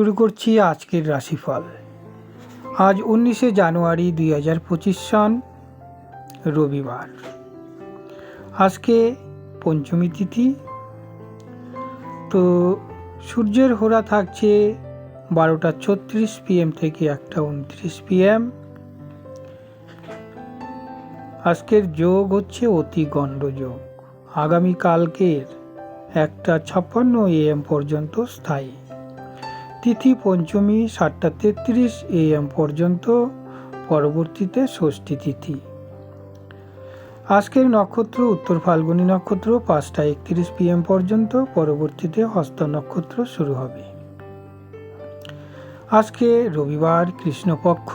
শুরু করছি আজকের রাশিফল। আজ উনিশে জানুয়ারি দুই হাজার পঁচিশ সন রবিবার। আজকে পঞ্চমী তিথি। তো সূর্যের হোরা থাকছে বারোটা ছত্রিশ পিএম থেকে একটা উনত্রিশ পিএম। আজকের যোগ হচ্ছে অতি গণ্ড যোগ আগামীকালকের একটা ছাপ্পান্ন এএম পর্যন্ত স্থায়ী। তিথি পঞ্চমী, সাতটা তেত্রিশ এএম পর্যন্ত, পরবর্তীতে ষষ্ঠী তিথি। আজকের নক্ষত্র, উত্তর ফাল্গুনী নক্ষত্র, পাঁচটা একত্রিশ পিএম পর্যন্ত, পরবর্তীতে হস্ত নক্ষত্র শুরু হবে। আজকে রবিবার, কৃষ্ণপক্ষ,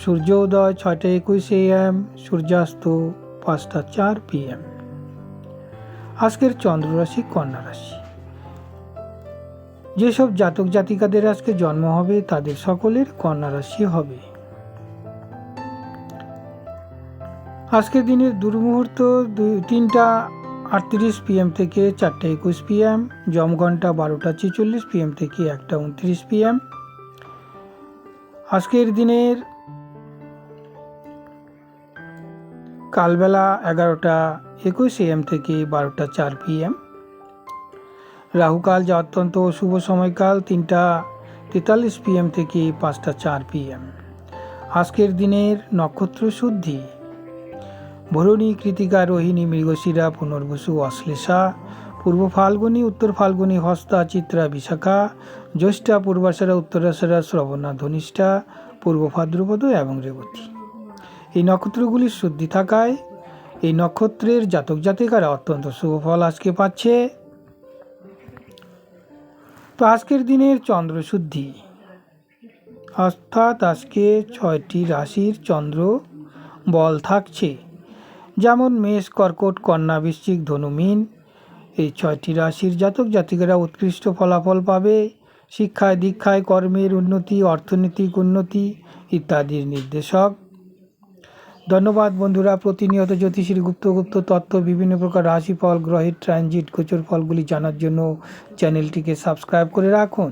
সূর্য উদয় ছয়টা একুশ এএম সূর্যাস্ত পাঁচটা চার পিএম আজকের চন্দ্ররাশি, কন্যা রাশি। যেসব জাতক জাতিকাদের আজকে জন্ম হবে, তাদের সকলের কন্যা রাশি হবে। আজকের দিনের দুর্মুহূর্ত তিনটা আটত্রিশ পিএম থেকে চারটে একুশ পিএম জমঘন্টা বারোটা ছেচল্লিশ পিএম থেকে একটা উনত্রিশ পিএম আজকের দিনের কালবেলা এগারোটা একুশ এএম থেকে বারোটা চার পিএম রাহুকাল যা অত্যন্ত শুভ সময়কাল তিনটা তেতাল্লিশ পিএম থেকে পাঁচটা চার পিএম আজকের দিনের নক্ষত্র শুদ্ধি। ভরণী কৃতিকা, রোহিণী, মৃগশিরা, পুনর্বসু, অশ্লেষা, পূর্ব ফাল্গুনী, উত্তর ফাল্গুনী, হস্তা, চিত্রা, বিশাখা, জ্যৈষ্ঠা, পূর্বাশারা, উত্তরাশারা, শ্রবণা, ধনিষ্ঠা, পূর্ব ভাদ্রপদ এবং রেবতী। এই নক্ষত্রগুলির শুদ্ধি থাকায় এই নক্ষত্রের জাতক জাতিকারা অত্যন্ত শুভ ফল আজকে পাচ্ছে। তো আজকের দিনের চন্দ্র শুদ্ধি অর্থাৎ আজকে ছয়টি রাশির চন্দ্র বল থাকছে। যেমন মেষ, কর্কট, কন্যা, বৃশ্চিক, ধনু, মীন। এই ছয়টি রাশির জাতক জাতিকেরা উৎকৃষ্ট ফলাফল পাবে। শিক্ষায়, দীক্ষায়, কর্মের উন্নতি, অর্থনৈতিক উন্নতি ইত্যাদির নির্দেশক। ধন্যবাদ বন্ধুরা, প্রতিনিয়ত জ্যোতিষীর গুপ্তগুপ্ত গুপ্ত তত্ত্ব, বিভিন্ন প্রকার রাশিফল, গ্রহের ট্রানজিট গোচর ফলগুলি জানার জন্য চ্যানেলটিকে সাবস্ক্রাইব করে রাখুন।